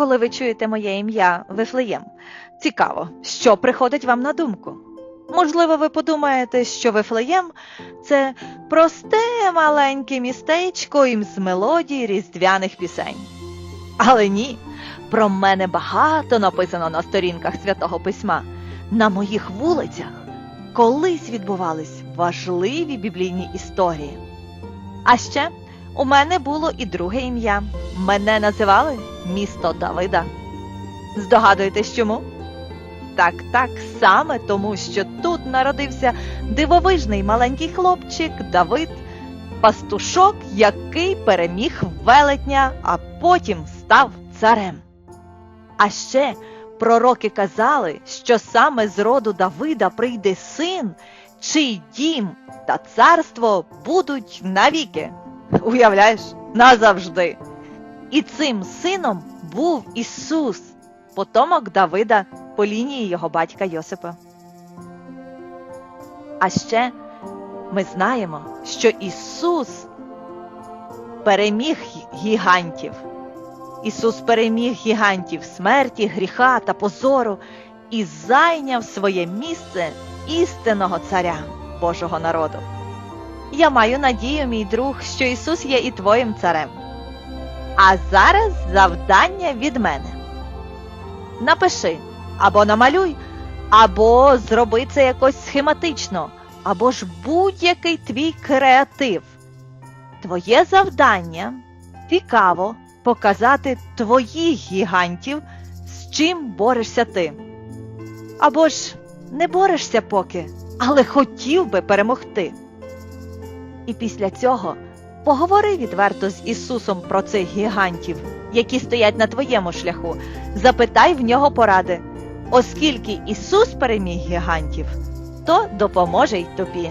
коли ви чуєте моє ім'я Вифлеєм? Цікаво, що приходить вам на думку? Можливо, ви подумаєте, що Вифлеєм це просте маленьке містечко ім з мелодій різдвяних пісень. Але ні, про мене багато написано на сторінках святого письма. На моїх вулицях колись відбувались важливі біблійні історії. А ще у мене було і друге ім'я. Мене називали місто Давида. Здогадуєтесь чому? Так, так, саме тому, що тут народився дивовижний маленький хлопчик Давид, пастушок, який переміг велетня, а потім став царем. А ще пророки казали, що саме з роду Давида прийде син, чий дім та царство будуть навіки. Уявляєш, назавжди. І цим сином був Ісус, потомок Давида по лінії його батька Йосипа. А ще ми знаємо, що Ісус переміг гігантів. Ісус переміг гігантів смерті, гріха та позору і зайняв своє місце істинного царя Божого народу. Я маю надію, мій друг, що Ісус є і твоїм царем. А зараз завдання від мене. Напиши або намалюй, або зроби це якось схематично, або ж будь-який твій креатив. Твоє завдання цікаво показати твоїх гігантів, з чим борешся ти. Або ж не борешся поки, але хотів би перемогти. І після цього поговори відверто з Ісусом про цих гігантів, які стоять на твоєму шляху. Запитай в нього поради. Оскільки Ісус переміг гігантів, то допоможе й тобі.